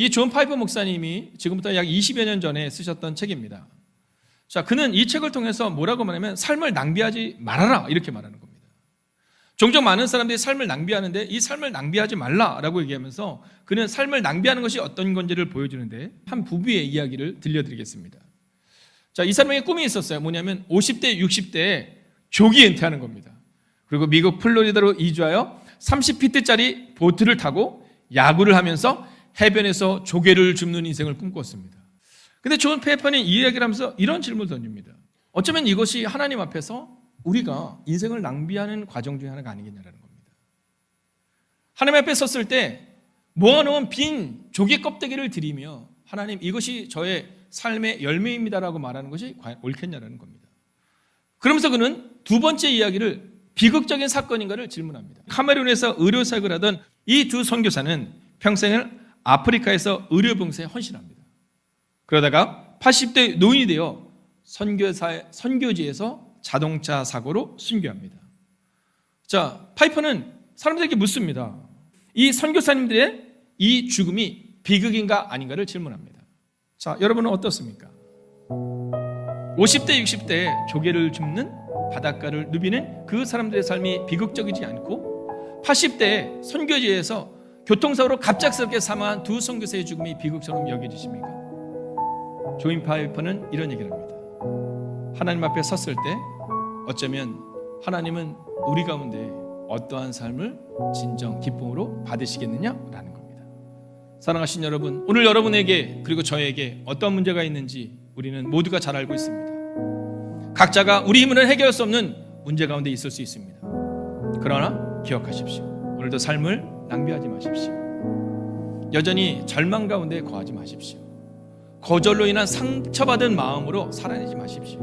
이 존 파이퍼 목사님이 지금부터 약 20여 년 전에 쓰셨던 책입니다. 자, 그는 이 책을 통해서 뭐라고 말하면 삶을 낭비하지 말아라 이렇게 말하는 겁니다. 종종 많은 사람들이 삶을 낭비하는데 이 삶을 낭비하지 말라라고 얘기하면서 그는 삶을 낭비하는 것이 어떤 건지를 보여주는데 한 부부의 이야기를 들려드리겠습니다. 자, 이 사람에게 꿈이 있었어요. 뭐냐면 50대, 60대에 조기 은퇴하는 겁니다. 그리고 미국 플로리다로 이주하여 30피트짜리 보트를 타고 야구를 하면서 해변에서 조개를 줍는 인생을 꿈꿨습니다. 근데 존 페퍼는 이 이야기를 하면서 이런 질문을 던집니다. 어쩌면 이것이 하나님 앞에서 우리가 인생을 낭비하는 과정 중에 하나가 아니겠냐라는 겁니다. 하나님 앞에 섰을 때 모아놓은 빈 조개 껍데기를 드리며 하나님 이것이 저의 삶의 열매입니다라고 말하는 것이 과연 옳겠냐라는 겁니다. 그러면서 그는 두 번째 이야기를 비극적인 사건인가를 질문합니다. 카메룬에서 의료사역을 하던 이 두 선교사는 평생을 아프리카에서 의료 봉사에 헌신합니다. 그러다가 80대 노인이 되어 선교사 선교지에서 자동차 사고로 순교합니다. 자, 파이퍼는 사람들에게 묻습니다. 이 선교사님들의 이 죽음이 비극인가 아닌가를 질문합니다. 자, 여러분은 어떻습니까? 50대, 60대에 조개를 줍는 바닷가를 누비는 그 사람들의 삶이 비극적이지 않고 80대에 선교지에서 교통사고로 갑작스럽게 사망한 두 선교사의 죽음이 비극처럼 여겨지십니까? 조인 파이퍼는 이런 얘기를 합니다. 하나님 앞에 섰을 때 어쩌면 하나님은 우리 가운데 어떠한 삶을 진정 기쁨으로 받으시겠느냐라는 겁니다. 사랑하신 여러분, 오늘 여러분에게 그리고 저에게 어떤 문제가 있는지 우리는 모두가 잘 알고 있습니다. 각자가 우리 힘으로는 해결할 수 없는 문제 가운데 있을 수 있습니다. 그러나 기억하십시오. 오늘도 삶을 낭비하지 마십시오. 여전히 절망 가운데 거하지 마십시오. 거절로 인한 상처받은 마음으로 살아내지 마십시오.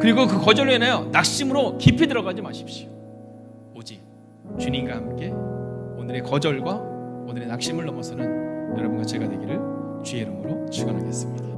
그리고 그 거절로 인하여 낙심으로 깊이 들어가지 마십시오. 오직 주님과 함께 오늘의 거절과 오늘의 낙심을 넘어서는 여러분과 제가 되기를 주의 이름으로 축원하겠습니다.